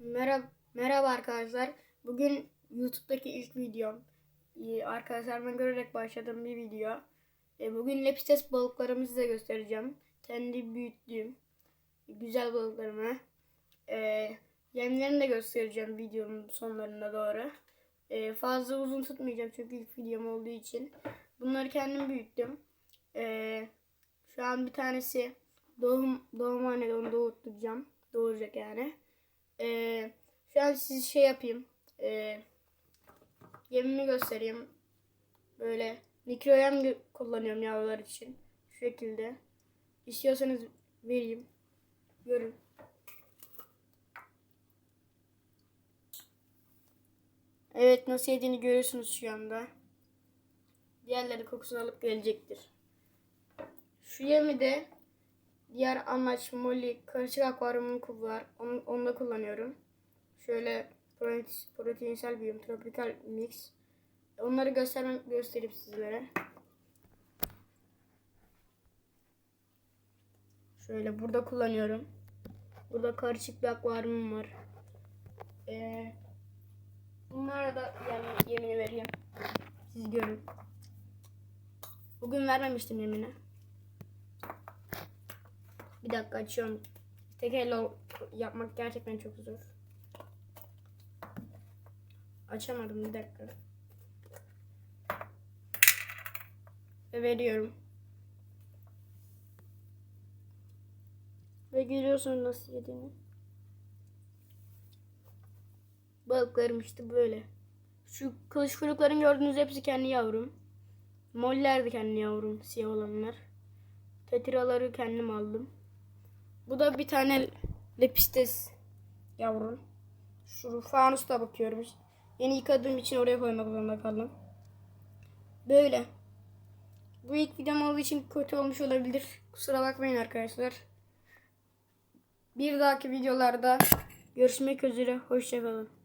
Merhaba, merhaba arkadaşlar. Bugün YouTube'daki ilk videom. Ee, Arkadaşlarıma görerek başladığım bir video. Ee, Bugün lepistes balıklarımı size göstereceğim. Kendi büyüttüğüm güzel balıklarımı. Ee, Yemlerini de göstereceğim videonun sonlarına doğru. Ee, Fazla uzun tutmayacağım çünkü ilk videom olduğu için. Bunları kendim büyüttüm. Şu an bir tanesi doğum doğumhanede onu doğurtacağım. Doğuracak yani. Ee, şu an size şey yapayım. Ee, yemimi göstereyim. Böyle mikroyem kullanıyorum yavrular için. Şu şekilde. İstiyorsanız vereyim. Görün. Evet nasıl yediğini görüyorsunuz şu anda. Diğerleri kokusunu alıp gelecektir. Şu yemi de diğer amaç Molly karışık akvaryumum var. Onu, onu da kullanıyorum. Şöyle prote- proteinsel bir tropikal mix. Onları göstermek göstereyim sizlere. Şöyle burada kullanıyorum. Burada karışık bir akvaryumum var. Ee, bunlara da yani yemini vereyim. Siz görün. Bugün vermemiştim yemini. Bir dakika açıyorum. Tek elle yapmak gerçekten çok zor. Açamadım bir dakika. Ve veriyorum. Ve görüyorsunuz nasıl yediğini. Balıklarım işte böyle. Şu kılıç kuyrukların gördüğünüz hepsi kendi yavrum. Moller de kendi yavrum siyah olanlar. Tetraları kendim aldım. Bu da bir tane lepistes yavrum. Şu fanusta bakıyorum. Yeni yıkadığım için oraya koymak zorunda kaldım. Böyle. Bu ilk videom olduğu için kötü olmuş olabilir. Kusura bakmayın arkadaşlar. Bir dahaki videolarda görüşmek üzere. Hoşçakalın.